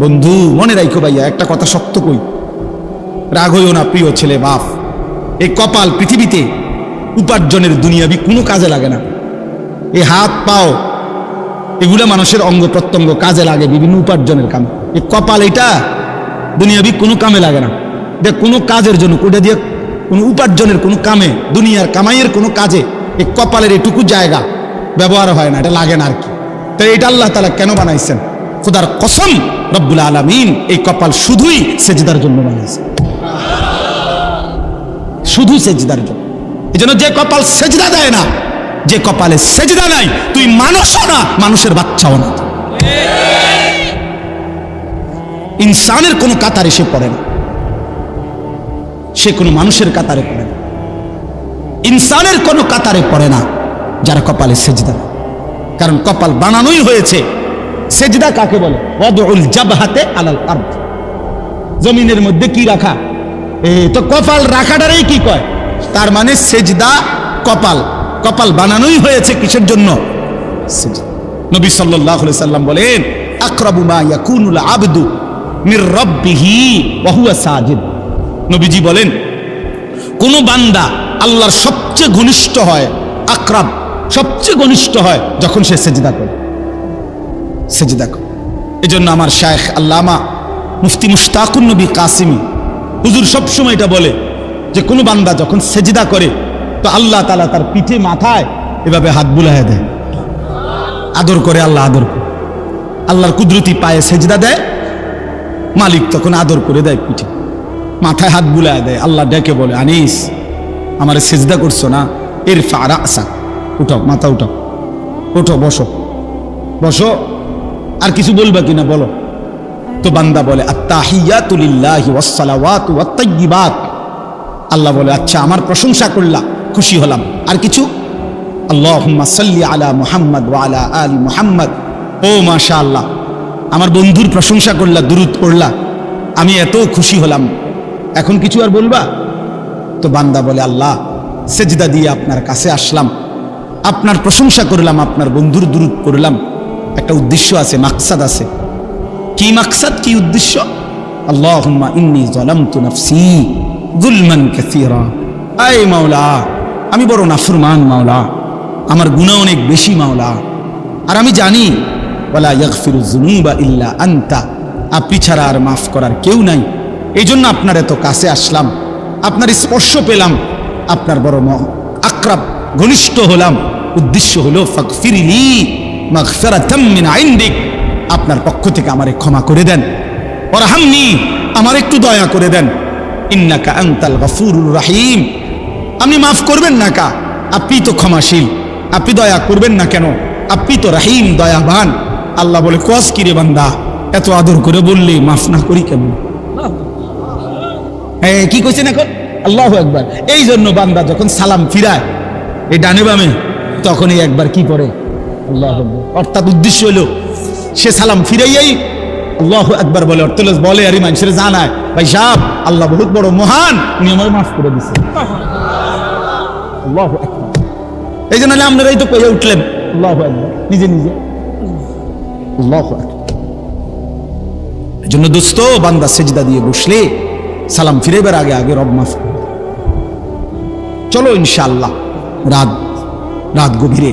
বন্ধু, মনে রাখো ভাইয়া, একটা কথা শক্ত কই। রাগ হইও না, প্রিয় ছেলে, বাপ। এই কপাল পৃথিবীতে উপার্জনের দুনিয়াবি কোনো কাজে লাগে না। এই হাত, পাও, এগুলা মানুষের অঙ্গ প্রত্যঙ্গ কাজে লাগে বিভিন্ন উপার্জনের কামে। এই কপাল এটা দুনিয়াবি কোনো কামে লাগে না। দেখ, কোনো কাজের জন্য ওটা দিয়ে কোনো উপার্জনের কোনো কামে, দুনিয়ার কামাইয়ের কোনো কাজে এই কপালের এটুকু জায়গা ব্যবহার হয় না, এটা লাগে না আর কি। তাই এটা আল্লাহ তালা কেন বানাইছেন? খুদার কসম রব্বুল আলমিন এই কপাল শুধুই সেজদার জন্য বানাইছে শুধু সেজদার জন্য। এই জন্য যে কপাল সেজদা দেয় না, যে কপালে সেজদা নাই, তুই মানুষও না, মানুষের বাচ্চাও না। ইনসানের কোনো কাতারে সে পড়ে না। সে কোনো মানুষের কাতারে পড়ে না। ইনসানের কোনো কাতারে পড়ে না, যারা কপালে সেজদা। কারণ কপাল বানানোই হয়েছে। সেজদা কাকে বলে? জমিনের মধ্যে কি রাখা? তো কপাল রাখাটারই কি কয়? তার মানে সেজদা কপাল। কপাল বানানোই হয়েছে কিসের জন্য। নবী সাল্লাল্লাহু সাল্লাম বলেন, কোন বান্দা আল্লাহর সবচেয়ে ঘনিষ্ঠ হয়, আকরাব সবচেয়ে ঘনিষ্ঠ হয় যখন সে সেজদা করে। সেজদা করে। এই জন্য আমার শায়েখ আল্লামা মুফতি মুশতাকুন নবী কাসিমি হুজুর সবসময় এটা বলে যে কোনো বান্দা যখন সেজদা করে, তো আল্লাহ তালা তার পিঠে, মাথায় এভাবে হাত বুলায় দেয়। আদর করে আল্লাহ আদর করে। আল্লাহর কুদরতি পায়ে সেজদা দেয়, মালিক তখন আদর করে দেয় পিঠে। মাথায় হাত বুলায় দেয়, আল্লাহ ডেকে বলে, আনিস, আমার সেজদা করছ না? এর ফারা আসা উঠাও, মাথা উঠো, বসো। বসো। আর কিছু বলবা কিনা বলো? তো বান্দা বলে আল্লাহ বলে আচ্ছা আমার প্রশংসা করলা, খুশি হলাম। আর কিছু? আল্লাহুম্মা সাল্লি আলা মুহাম্মদ ওয়া ও মাশাআল্লাহ, আমার বন্ধুর প্রশংসা করলা, দুরুদ পড়লা, আমি এত খুশি হলাম। এখন কিছু আর বলবা? তো বান্দা বলে, আল্লাহ, সেজদা দিয়ে আপনার কাছে আসলাম, আপনার প্রশংসা করলাম, আপনার বন্ধুর দুরুদ করলাম একটা উদ্দেশ্য আছে, মাকসাদ আছে। কি মাকসাদ, কি উদ্দেশ্য? ইন্নী নাফসি কাসীরা। আয় মাওলা, আমি বড় নাফরমান মাওলা, আমার গুণা অনেক বেশি মাওলা। আর আমি জানি যুনুবা ইল্লা আনতা। আপনি ছাড়া আর মাফ করার কেউ নাই। এই জন্য আপনার এত কাছে আসলাম, আপনার স্পর্শ পেলাম, আপনার বড় আক্রাব ঘনিষ্ঠ হলাম। উদ্দেশ্য হলো ফাকফিরিলি আপনার পক্ষ থেকে আমারে ক্ষমা করে দেন। ওরহামনি আমার একটু দয়া করে দেন। ইন্নাকা আনতাল গফুরুর রাহিম। আপনি মাফ করবেন না কা? আপনি তো ক্ষমাশীল। আপনি দয়া করবেন না কেন? আপনি তো রাহিম, দয়াবান। আল্লাহ বলে কস কিরে বান্দা? এত আদর করে বললে মাফ না করি কেমন? হ্যাঁ কি কইছেন এখন? আল্লাহ একবার এই জন্য বান্দা যখন সালাম ফিরায়, এই ডানে বামে, তখনই একবার কি আকবার। অর্থাৎ উদ্দেশ্য হলো সে সালাম ফিরাইয়াই আল্লাহ একবার বলে। বলে জানায়, ভাই সাহ আল্লাহ বহুত বড় মহান, উনি আমার মাফ করে দিছে। এই জন্য তো উঠলেন, আল্লাহ নিজে নিজে। আল্লাহ জন্য দোস্ত, বান্দা সেজদা দিয়ে বসলে সালাম ফিরেবার আগে আগে রব মাফ চলো ইনশাআল্লাহ, রাত রাত গভীরে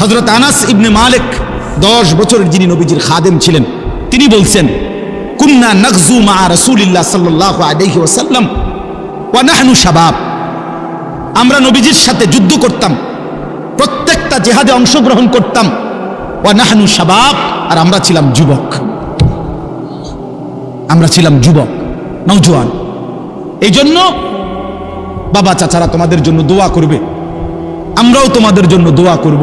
হজরত আনাস ইবনে মালিক দশ বছরের যিনি নবীজির খাদেম ছিলেন, তিনি বলছেন, কুন্না নকজু মা রসুলিল্লাহ সাল্লাহ আলহি ওসাল্লাম ওয়া নাহনু শাবাব। আমরা নবীজির সাথে যুদ্ধ করতাম, প্রত্যেকটা জেহাদে অংশগ্রহণ করতাম। ওয়া নাহনু শাবাব, আর আমরা ছিলাম যুবক। আমরা ছিলাম যুবক নৌজওয়ান এই জন্য বাবা চাচারা তোমাদের জন্য দোয়া করবে, আমরাও তোমাদের জন্য দোয়া করব।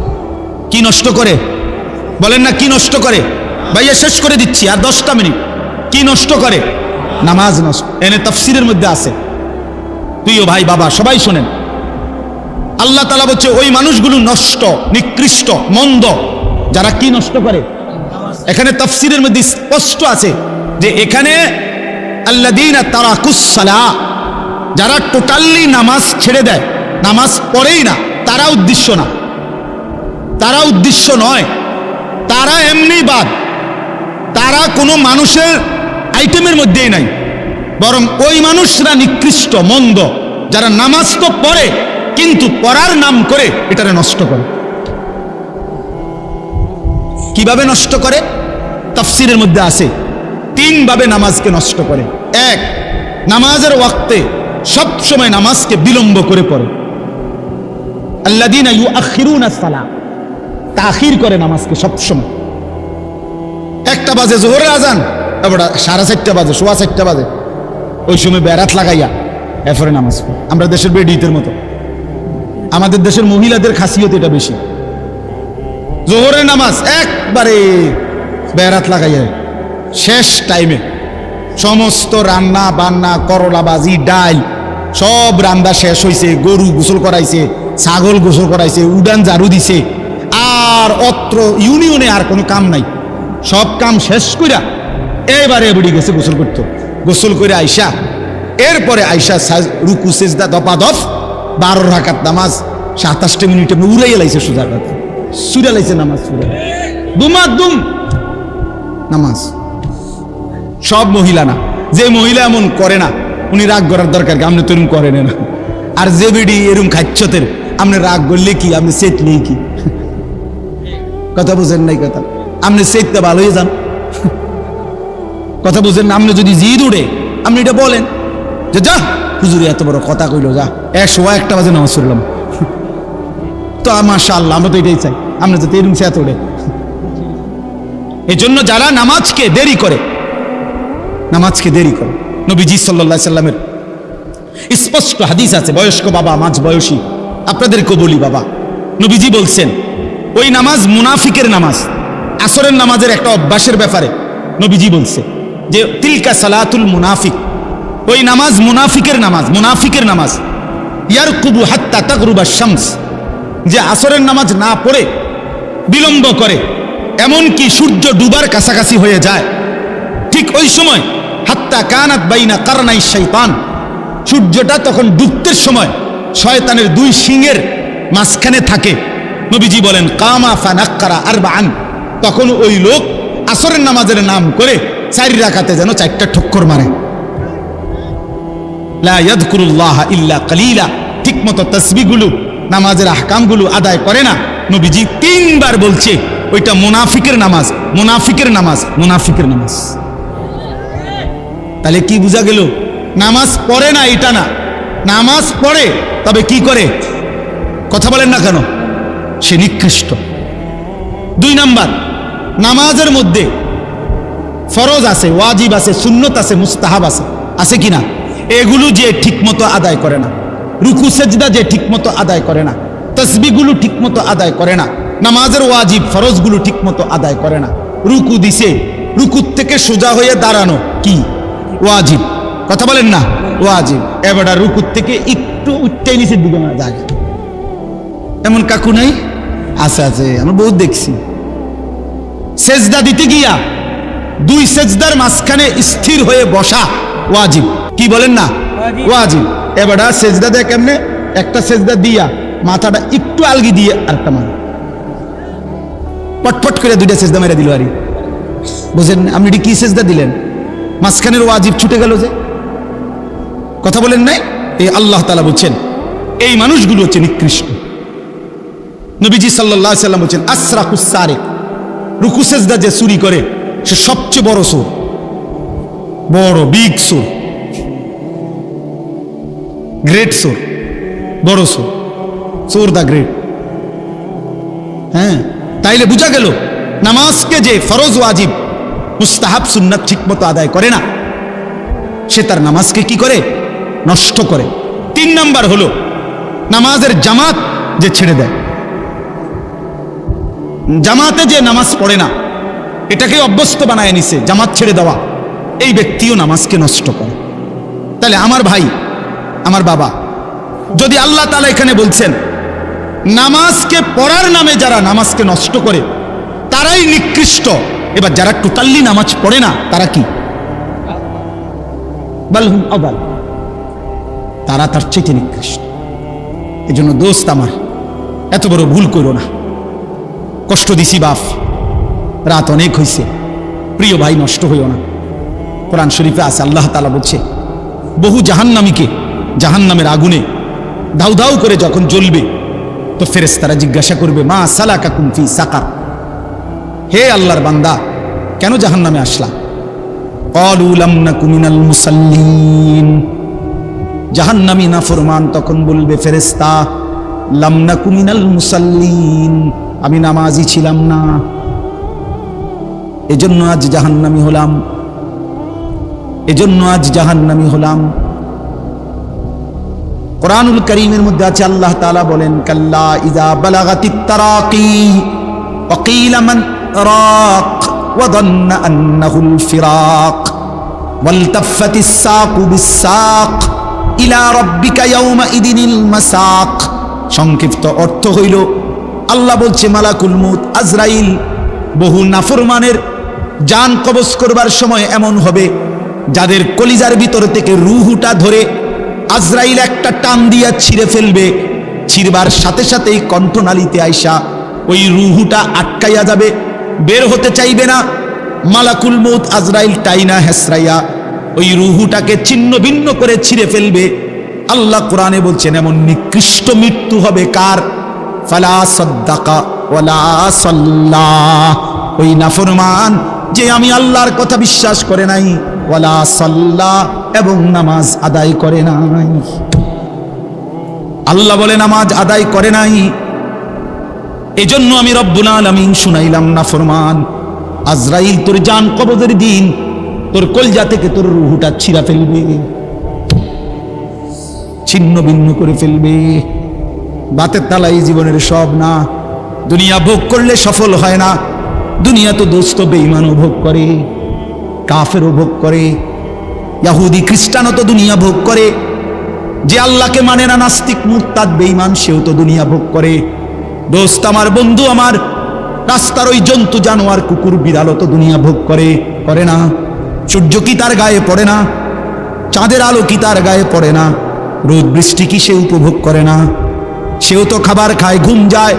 কি নষ্ট করে? বলেন না, কি নষ্ট করে? ভাইয়া, শেষ করে দিচ্ছি, আর দশটা মিনিট। কি নষ্ট করে? নামাজ নষ্ট। এনে তফসিরের মধ্যে আছে। প্রিয় ভাই, বাবা, সবাই শোনেন। আল্লাহ তালা বলছে, ওই মানুষগুলো নষ্ট, নিকৃষ্ট, মন্দ। যারা কি নষ্ট করে? এখানে তফসিরের মধ্যে স্পষ্ট আছে যে এখানে আল্লাদিনা তারাকুসালা যারা টোটালি নামাজ ছেড়ে দেয়, নামাজ পড়েই না, তারা উদ্দেশ্য না। তারা উদ্দেশ্য নয়। তারা এমনি বাদ। তারা কোনো মানুষের আইটেমের মধ্যেই নাই। বরং ওই মানুষরা নিকৃষ্ট, মন্দ, যারা নামাজ তো পড়ে, কিন্তু পড়ার নাম করে এটারে নষ্ট করে। কীভাবে নষ্ট করে? তাফসিরের মধ্যে আছে। তিনভাবে নামাজকে নষ্ট করে। এক, নামাজের ওয়াক্তে সবসময় নামাজকে বিলম্ব করে পড়ে। আল্লাদিনা ইউ আখিরুন সালাম তাখির করে নামাজকে সব সময় একটা বাজে জোহরের আজান এবার সাড়ে চারটা বাজে, সোয়া চারটা বাজে। ওই সময় বেড়াত লাগাইয়া এরপরে নামাজ আমরা দেশের বেডিতের মতো। আমাদের দেশের মহিলাদের খাসিয়ত এটা বেশি। জোহরের নামাজ একবারে বেড়াত লাগাইয়া শেষ টাইমে সমস্ত রান্না বান্না করলা বাজি ডাল, সব রান্না শেষ হয়েছে গরু গোসল করাইছে, ছাগল গোসল করাইছে, উডান ঝাড়ু দিছে। আর অত্র ইউনিয়নে আর কোনো কাম নাই। সব কাম শেষ কইরা এবারে বুড়ি গেছে গোসল করতো। গোসল করে আইসা, এরপরে আইসা রুকু, সেজদা দপা দফ বারো রাকাত নামাজ, সাতাশটা মিনিটে উড়াইয়া লাইছে সোজা কথা সুরা লাইছে নামাজ সুরা। দুমা দুম নামাজ। সব মহিলা না। যে মহিলা এমন করে না, উনি রাগ করার দরকার কি? আপনি তো এরম করেন না। আর যে বেডি এরম খাচ্ছতের, আপনি রাগ করলে কি? আপনি সেটলেই কি? কথা বুঝেন নাই কথা। আপনি সেটতে ভালোই যান কথা বুঝেন না আপনি যদি জিদ উড়ে আপনি এটা বলেন যে, যা, হুজুরি, এত বড় কথা কইলো, যা। একশো একটা বাজে নামাজ পড়লাম। তো মাশা আল্লাহ আমরা তো এটাই চাই। আমরা যাতে এরম সে এত এই জন্য যারা নামাজকে দেরি করে, নামাজকে দেরি করে, নবীজি সাল্লাহ সাল্লামের স্পষ্ট হাদিস আছে, বয়স্ক বাবা মাঝ বয়সী আপনাদেরকে বলি বাবা, নবীজি বলছেন ওই নামাজ মুনাফিকের নামাজ, আসরের নামাজের একটা অভ্যাসের ব্যাপারে নবীজি বলছে যে, তিলকা সালাতুল মুনাফিক। ওই নামাজ মুনাফিকের নামাজ মুনাফিকের নামাজ। ইয়ার কুবু হাত্তা তাকরুবা শামস। যে আসরের নামাজ না পড়ে, বিলম্ব করে, এমনকি সূর্য ডুবার কাছাকাছি হয়ে যায়, ঠিক ওই সময় হাত্তা কানাত বাইনা কারনাই শৈতান সূর্যটা তখন ডুবতের সময় শয়তানের দুই সিংয়ের মাঝখানে থাকে। নবীজি বলেন, কামা ফানাক্কারা আর বান তখন ওই লোক আসরের নামাজের নাম করে চারি রাখাতে যেন চারটা ঠক্কর মারে। ইল্লা কালিলা। ঠিক মতো তসবিগুলো নামাজের আহকামগুলো আদায় করে না। নবীজি তিনবার বলছে, ওইটা মুনাফিকের নামাজ মুনাফিকের নামাজ মুনাফিকের নামাজ। তাহলে কি বোঝা গেল? নামাজ পড়ে না এটা না। নামাজ পড়ে, তবে কি করে? কথা বলেন না কেন? সে নিকৃষ্ট। দুই নাম্বার, নামাজের মধ্যে ফরজ আছে, ওয়াজিব আছে, সুন্নত আছে, মুস্তাহাব আছে। আছে কি না? এগুলো যে ঠিকমতো আদায় করে না। রুকু, সেজদা যে ঠিকমতো আদায় করে না। তসবিগুলো ঠিকমতো আদায় করে না। নামাজের ওয়াজিব, ফরজগুলো ঠিকমতো আদায় করে না। রুকু দিছে, রুকুর থেকে সোজা হয়ে দাঁড়ানো কি? ওয়াজিব। কথা বলেন না? ওয়াজিব। এবার রুকুর থেকে একটু উঠতে নিচের দিকে আমরা এমন কাকু নাই? আছে আছে আমরা বহুত দেখছি। সেজদা দিতে গিয়া দুই সেজদার মাঝখানে স্থির হয়ে বসা ওয়াজিব। কি বলেন না? ওয়াজিব। এবারটা সেজদা দেয় কেমনে? একটা সেজদা দিয়া মাথাটা একটু আলগি দিয়ে আরেকটা মার। পটপট করে দুইটা সেজদা মেরে দিল আরি। বুঝেন আপনি এটি কি সেজদা দিলেন? মাঝখানের ওয়াজিব ছুটে গেল যে। কথা বলেন নাই? এই আল্লাহ তালা বলছেন এই মানুষগুলো হচ্ছে নিকৃষ্ট। নবীজি সাল্লাহ সাল্লাম বলছেন আসরাকুসারে রুকু সেজদা যে চুরি করে, সে সবচেয়ে বড় সুর বড় বিগ সুর গ্রেট সুর বড় সুর সুর দা গ্রেট হ্যাঁ তাইলে বোঝা গেল, নামাজকে যে ফরজ ওয়াজিব, মুস্তাহাব সুন্নাত ঠিক মতো আদায় করে না, সে তার নামাজকে কি করে? নষ্ট করে। তিন নাম্বার হলো, নামাজের জামাত যে ছেড়ে দেয়। জামাতে যে নামাজ পড়ে না, এটাকে অভ্যস্ত বানায় নিছে, জামাত ছেড়ে দেওয়া। এই ব্যক্তিও নামাজকে নষ্ট করে। তাহলে আমার ভাই, আমার বাবা, যদি আল্লাহ তালা এখানে বলছেন, নামাজকে পড়ার নামে যারা নামাজকে নষ্ট করে, তারাই নিকৃষ্ট। এবার যারা টোটাল্লি নামাজ পড়ে না, তারা কি? তারা তার চেয়ে নিকৃষ্ট। এই জন্য দোস্ত আমার, এত বড় ভুল করো না। কষ্ট দিছি, বাপ। রাত অনেক হয়েছে প্রিয় ভাই, নষ্ট হইও না। কোরআন শরীফে আছে, আল্লাহ তালা বলছে, বহু জাহান্নামীকে জাহান্নামের আগুনে ধাউ ধাউ করে যখন জ্বলবে, তো ফেরেস তারা জিজ্ঞাসা করবে, মা সালাকা কুমফি সাকার? হে আল্লাহর বান্দা, কেন জাহান্নামে আসলা? কুমিনাল মুসাল্লিন। জাহান্নামী না ফরমান তখন বলবে ফেরেস্তা লামনা কুমিনাল মুসাল্লিন। আমি নামাজি ছিলাম না এজন্য আজ জাহান্নামী হলাম এজন্য আজ জাহান্নামী হলাম কোরআনুল করিমের মধ্যে আছে আল্লাহ তাআলা বলেন কাল্লা ইজা বালাগাতিত তারাকি وقيل من راق وظن أنه الفراق والتفت الساق بالساق إلى ربك يومئذ المساق সংক্ষিপ্ত অর্থ হইল আল্লাহ বলছে, মালাকুল মুত আজরাইল, বহু নাফরমানের জান কবজ করবার সময় এমন হবে, যাদের কলিজার ভিতর থেকে রুহুটা ধরে আজরাইল একটা টান দিয়া ছিঁড়ে ফেলবে। ছিঁড়বার সাথে সাথেই কণ্ঠনালীতে আইসা ওই রুহুটা আটকাইয়া যাবে, বের হতে চাইবে না। মালাকুল মৌত আজরাইল টাইনা হেসরাইয়া ওই রুহুটাকে ছিন্ন ভিন্ন করে ছিঁড়ে ফেলবে। আল্লাহ কোরআনে বলছেন, এমন নিকৃষ্ট মৃত্যু হবে কার? ফালা ওই নাফরমান, যে আমি আল্লাহর কথা বিশ্বাস করে নাই সাল্লাহ এবং নামাজ আদায় করে নাই। আল্লাহ বলে, নামাজ আদায় করে নাই। এজন্য আমি রব্বুল আলামিন শুনাইলাম না ফরমান আজরাইল তোর জান কবজের দিন, তোর কলজা থেকে তোর রুহুটা ছিঁড়া ফেলবে। ছিন্ন ভিন্ন করে ফেলবে। বাতের তালাই জীবনের সব না। দুনিয়া ভোগ করলে সফল হয় না। দুনিয়া তো দোস্ত বেইমানও ভোগ করে, কাফেরও ভোগ করে। ইয়াহুদি খ্রিস্টানও তো দুনিয়া ভোগ করে। যে আল্লাহকে মানে না নাস্তিক মুরতাদ বেইমান সেও তো দুনিয়া ভোগ করে। দোস্ত আমার বন্ধু আমার, রাস্তার ওই জন্তু জানোয়ার কুকুর বিড়ালও তো দুনিয়া ভোগ করে করে না। সূর্য কি তার গায়ে পড়ে না? চাঁদের আলো কি তার গায়ে পড়ে না? রোদ বৃষ্টি কি সে উপভোগ করে না? সেও তো খাবার খায়, ঘুম যায়।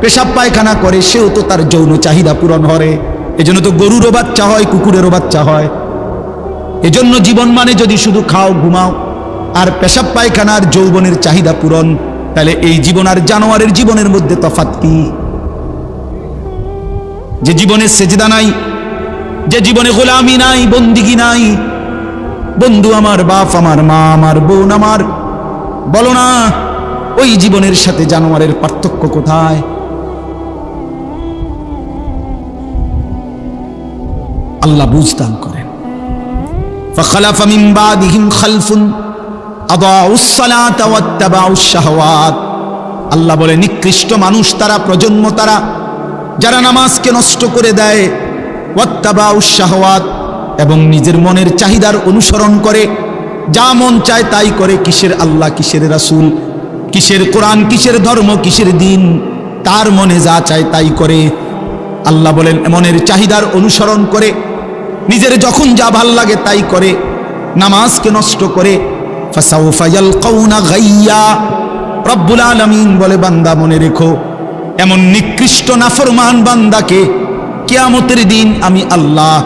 পেশাব পায়খানা করে, সেও তো তার যৌন চাহিদা পূরণ করে। এজন্য তো গরুরও বাচ্চা হয়, কুকুরেরও বাচ্চা হয়। এজন্য জীবন মানে যদি শুধু খাও, ঘুমাও, আর পেশাব পায়খানার যৌবনের চাহিদা পূরণ, তাহলে এই জীবন আর জানোয়ারের জীবনের মধ্যে তফাত কি? যে জীবনে সেজদা নাই, যে জীবনে গোলামি নাই, বন্দিগি নাই, বন্ধু আমার, বাপ আমার, মা আমার, বোন আমার, বলো না ওই জীবনের সাথে জানোয়ারের পার্থক্য কোথায় আল্লাহ বুঝদান করেন فخلف من بعدهم خلف أضاعوا الصلاة واتبعوا الشهوات আল্লাহ বলে নিকৃষ্ট মানুষ তারা প্রজন্ম তারা যারা নামাজকে নষ্ট করে দেয় ওয়াত্তাবাউ শাহওয়াত এবং নিজের মনের চাহিদার অনুসরণ করে যা মন চায় তাই করে কিসের আল্লাহ কিসের রাসূল কিসের কোরআন, কিসের ধর্ম, কিসের দিন? তার মনে যা চায় তাই করে। আল্লাহ বলেন মনের চাহিদার অনুসরণ করে। নিজের যখন যা ভালো লাগে তাই করে। নামাজকে নষ্ট করে। রব্বুল আলামিন বলে, বান্দা মনে রেখো, এমন নিকৃষ্ট নাফরমান বান্দাকে কেয়ামতের দিন আমি আল্লাহ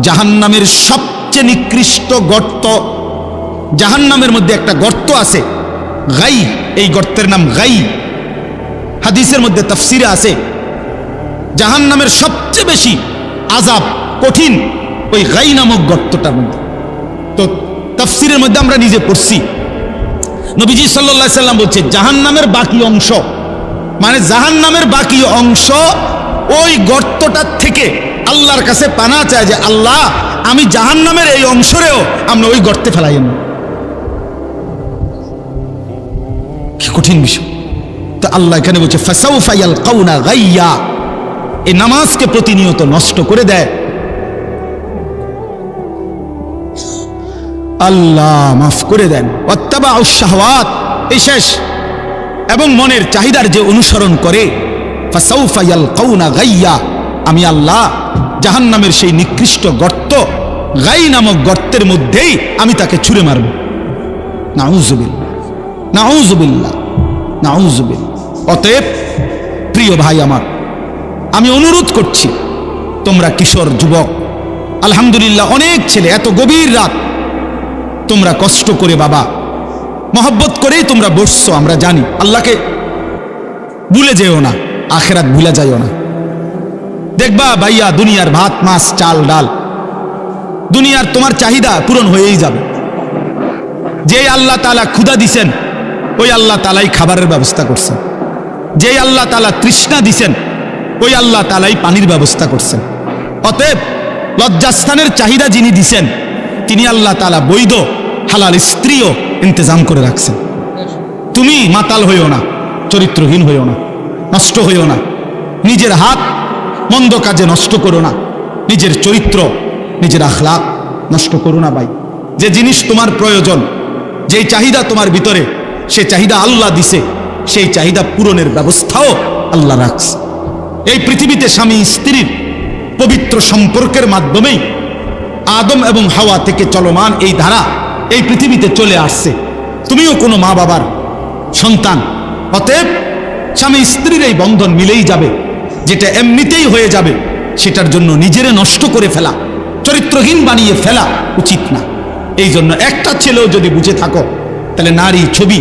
জাহান্নামের সবচেয়ে নিকৃষ্ট গর্ত, জাহান্নামের মধ্যে একটা গর্ত আছে। গাই, এই গর্তের নাম গাই। হাদিসের মধ্যে তফসিরে আছে, জাহান্নামের সবচেয়ে বেশি আজাব কঠিন ওই গাই নামক গর্তটার মধ্যে। তো তফসিরের মধ্যে আমরা নিজে পড়ছি। নবীজি সাল্লাহ সাল্লাম বলছে, জাহান্নামের বাকি অংশ মানে জাহান্নামের বাকি অংশ ওই গর্তটার থেকে আল্লাহর কাছে পানা চায় যে, আল্লাহ, আমি জাহান্নামের এই অংশরেও আমরা ওই গর্তে ফেলাই কঠিন বিষয়। তো আল্লাহ এখানে বলছে ফাসাউফাইয়াল কাউনা গাইয়া। এই নামাজকে প্রতিনিয়ত নষ্ট করে দেয়। আল্লাহ মাফ করে দেন। অত্যাবা শাহওয়াত, এই শেষ। এবং মনের চাহিদার যে অনুসরণ করে ফাসাউফাইয়াল কাউনা গাইয়া। আমি আল্লাহ জাহান্নামের সেই নিকৃষ্ট গর্ত, গাই নামক গর্তের মধ্যেই আমি তাকে ছুঁড়ে মারব। নাউজুবিল্লা নাউজুবিল্লা নাউজুবিল্লা অতএব, প্রিয় ভাই আমার, আমি অনুরোধ করছি, তোমরা কিশোর, যুবক, আলহামদুলিল্লাহ অনেক ছেলে, এত গভীর রাত, তোমরা কষ্ট করে বাবা, মহব্বত করেই তোমরা বসছো, আমরা জানি, আল্লাহকে ভুলে যেও না, আখেরাত ভুলে যাইও না। দেখবা ভাইয়া, দুনিয়ার ভাত, মাছ, চাল, ডাল, দুনিয়ার তোমার চাহিদা পূরণ হয়েই যাবে। যে আল্লাহ তালা ক্ষুদা দিছেন ওই আল্লাহ তালাই খাবারের ব্যবস্থা করছেন। যে আল্লাহ তালা তৃষ্ণা দিছেন, ওই আল্লাহ তালাই পানির ব্যবস্থা করছেন। অতএব লজ্জাস্থানের চাহিদা যিনি দিছেন, তিনি আল্লাহ তালা বৈধ, হালাল স্ত্রীও ইন্তজাম করে রাখছেন। তুমি মাতাল হইও না, চরিত্রহীন হইও না, নষ্ট হইও না, নিজের হাত মন্দ কাজে নষ্ট করো না, নিজের চরিত্র, নিজের আখলাক নষ্ট করো না ভাই। যে জিনিস তোমার প্রয়োজন, যেই চাহিদা তোমার ভিতরে সে চাহিদা আল্লাহ দিছে, সেই চাহিদা পূরণের ব্যবস্থাও আল্লাহ রাখছে। এই পৃথিবীতে স্বামী স্ত্রীর পবিত্র সম্পর্কের মাধ্যমেই আদম এবং হাওয়া থেকে চলমান এই ধারা এই পৃথিবীতে চলে আসছে। তুমিও কোনো মা বাবার সন্তান, অতএব স্বামী স্ত্রীর এই বন্ধন মিলেই যাবে, যেটা এমনিতেই হয়ে যাবে, সেটার জন্য নিজেরে নষ্ট করে ফেলা, চরিত্রহীন বানিয়ে ফেলা উচিত না। এই জন্য একটা ছেলেও যদি বুঝে থাকো তাহলে নারী ছবি,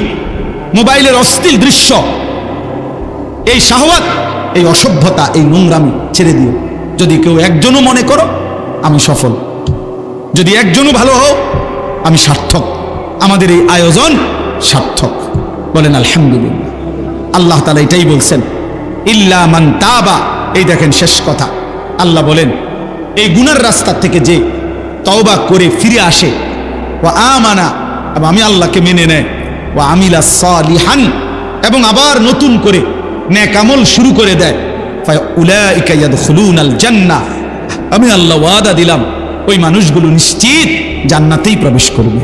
মোবাইলের অস্থির দৃশ্য, এই শাহওয়াত, এই অসভ্যতা, এই নোংরামি ছেড়ে দিও। যদি কেউ একজনও মনে করো, আমি সফল। যদি একজনও ভালো হও, আমি সার্থক। আমাদের এই আয়োজন সার্থক। বলেন, আলহামদুলিল্লাহ। আল্লাহ তালা এটাই বলছেন, ইল্লা মান তাবা। এই দেখেন শেষ কথা। আল্লাহ বলেন, এই গুনার রাস্তা থেকে যে তওবা করে ফিরে আসে ও আমানা এবং আমি আল্লাহকে মেনে নেয়। ও আমিলা সালিহান। এবং আবার নতুন করে নেকামল শুরু করে দেয়। জান্নাহ। আমি আল্লাহ ওয়াদা দিলাম, ওই মানুষগুলো নিশ্চিত জান্নাতেই প্রবেশ করবে।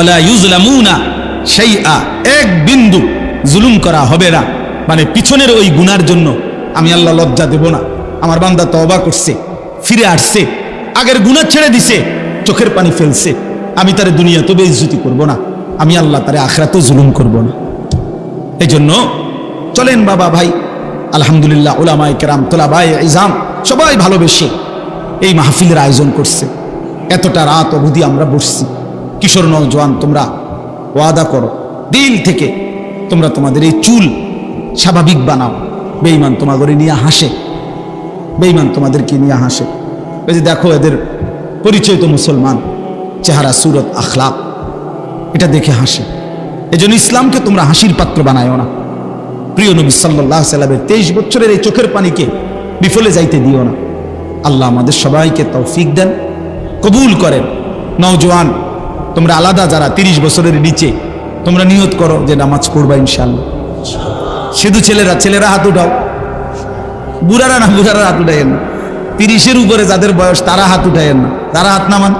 ওলা ইউজলামুনা শাইআ। এক বিন্দু জুলুম করা হবে না। মানে পিছনের ওই গুনার জন্য আমি আল্লাহ লজ্জা দেব না। আমার বান্দা তওবা করছে, ফিরে আসছে, আগের গুণা ছেড়ে দিছে, চোখের পানি ফেলছে। আমি তারে দুনিয়া তো বেইজ্জতি করব না। আমি আল্লাহ তারে আখরাতেও জুলুম করব না। এই জন্য চলেন বাবা ভাই, আলহামদুলিল্লাহ ওলামাই কেরাম তোলা তোলাবাই ইজাম সবাই ভালোবেসে এই মাহফিলের আয়োজন করছে। এতটা রাত অবধি আমরা বসছি। কিশোর নজওয়ান তোমরা ওয়াদা করো। দিল থেকে তোমরা তোমাদের এই চুল স্বাভাবিক বানাও। বেইমান তোমাদের নিয়ে হাসে। বেইমান তোমাদেরকে নিয়ে হাসে। ওই যে দেখো এদের পরিচয় তো মুসলমান। চেহারা, সুরত, আখলাক। এটা দেখে হাসে। এজন্য ইসলামকে তোমরা হাসির পাত্র বানায়ও না। প্রিয় নবী সাল্লাহ সাল্লামের তেইশ বছরের এই চোখের পানিকে বিফলে যাইতে দিও না। আল্লাহ আমাদের সবাইকে তৌফিক দেন, কবুল করেন। নওজোয়ান, তোমরা আলাদা যারা তিরিশ বছরের নিচে, তোমরা নিয়ত করো যে নামাজ পড়বা ইনশাল্লাহ শুধু ছেলেরা ছেলেরা হাত উঠাও। বুড়ারা না, বুড়ারা হাত উঠাইয়েন না। তিরিশের উপরে যাদের বয়স, তারা হাত উঠাইয়েন না। তারা হাত নামান।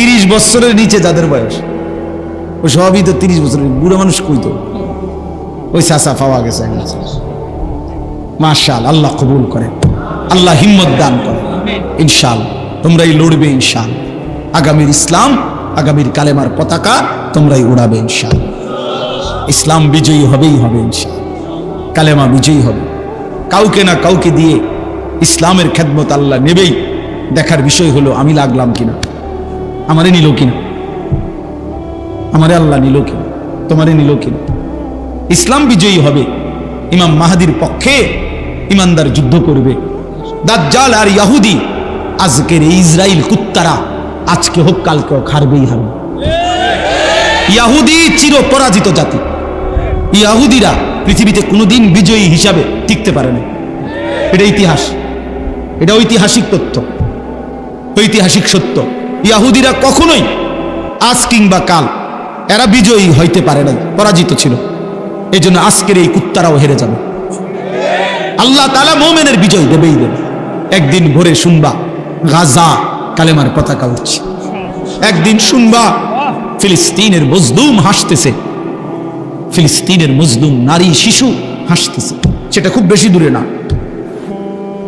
তিরিশ বছরের নিচে যাদের বয়স ওই সবই তো তিরিশ বছরের বুড়ো মানুষ কই তো? ওই চাষা পাওয়া গেছে মাশাল আল্লাহ কবুল করে। আল্লাহ হিম্মত দান করে। ইনশাল তোমরাই লড়বে ইনশাল আগামীর ইসলাম, আগামীর কালেমার পতাকা তোমরাই উড়াবে ইনশাল ইসলাম বিজয়ী হবেই হবে ইনশাল কালেমা বিজয়ী হবে। কাউকে না কাউকে দিয়ে ইসলামের খেদমত আল্লাহ নেবেই। দেখার বিষয় হলো, আমি লাগলাম কিনা? আমারে নিল কিনা? আমারে আল্লাহ নিল কিনা? তোমারে নিল কিনা? ইসলাম বিজয়ী হবে। ইমাম মাহাদির পক্ষে ইমানদার যুদ্ধ করবে। দাজ্জাল আর ইয়াহুদি, আজকের ইসরায়েল কুত্তারা, আজকে হোক, কালকে হোক, হারবেই হারবে। ইয়াহুদি চির পরাজিত জাতি। ইয়াহুদিরা পৃথিবীতে কোনোদিন বিজয়ী হিসাবে টিকতে পারে না। এটা ইতিহাস। এটা ঐতিহাসিক তথ্য। ঐতিহাসিক সত্য। ইয়াহুদিরা কখনোই আজ কিংবা কাল এরা বিজয়ী হইতে পারে নাই, পরাজিত ছিল। এই জন্য আজকের এই কুত্তারাও হেরে যাবে। আল্লাহ তালা মোমেনের বিজয় দেবেই দেবে। একদিন ভোরে শুনবা গাজা কালেমার পতাকা উঠছে। একদিন শুনবা ফিলিস্তিনের মজদুম হাসতেছে। ফিলিস্তিনের মজদুম নারী শিশু হাসতেছে। সেটা খুব বেশি দূরে না।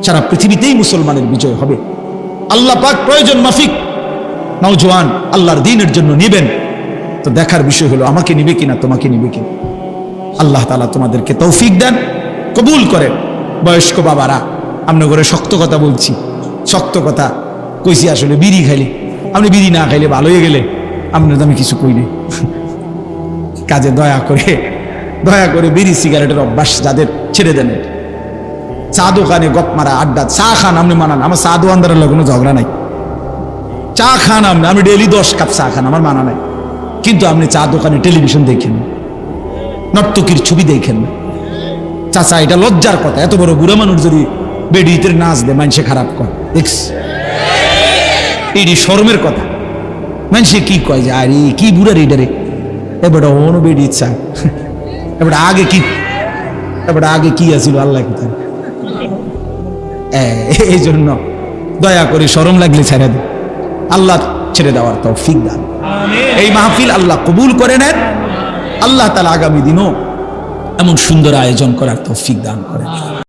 সারা পৃথিবীতেই মুসলমানের বিজয় হবে। আল্লাহ পাক প্রয়োজন মাফিক নওজোয়ান, আল্লাহর দিনের জন্য নিবেন। তো দেখার বিষয় হলো, আমাকে নিবে কিনা, তোমাকে নিবে কিনা? আল্লাহ তালা তোমাদেরকে তৌফিক দেন, কবুল করেন। বয়স্ক বাবারা আপনার ঘরে শক্ত কথা বলছি। শক্ত কথা কইছি আসলে বিড়ি খাইলে। আপনি বিড়ি না খাইলে ভালো হয়ে গেলে, আপনার তো আমি কিছু কইনি কাজে দয়া করে দয়া করে বিড়ি সিগারেটের অভ্যাস যাদের, ছেড়ে দেন। চা দোকানে গপ মারা, আড্ডা, চা খান, আপনি মানান। আমার চা দোকানদারের কোনো ঝগড়া নাই। চা খান আপনি, আমি ডেলি দশ কাপ চা খান, আমার মানা নাই। কিন্তু আপনি চা দোকানে টেলিভিশন দেখেন, নর্তকীর ছবি দেখেন। চাচা, এটা লজ্জার কথা, এত বড় বুড়া মানুষ যদি বেডিতের নাচ দেয় মানুষে খারাপ কর দেখস এটি শরমের কথা। মানুষে কি কয় যে, আরে, কি বুড়া রে রে? এবার অন বেডি ইচ্ছা এবার আগে কি? এবার আগে কি আছিল আল্লাহ কোথায় এই জন্য দয়া করে শরম লাগলে ছেড়ে দে। আল্লাহ ছেড়ে দেওয়ার তৌফিক দান। এই মাহফিল আল্লাহ কবুল করে নেন, আল্লাহ তালা আগামী দিনও এমন সুন্দর আয়োজন করার তৌফিক দান করেন।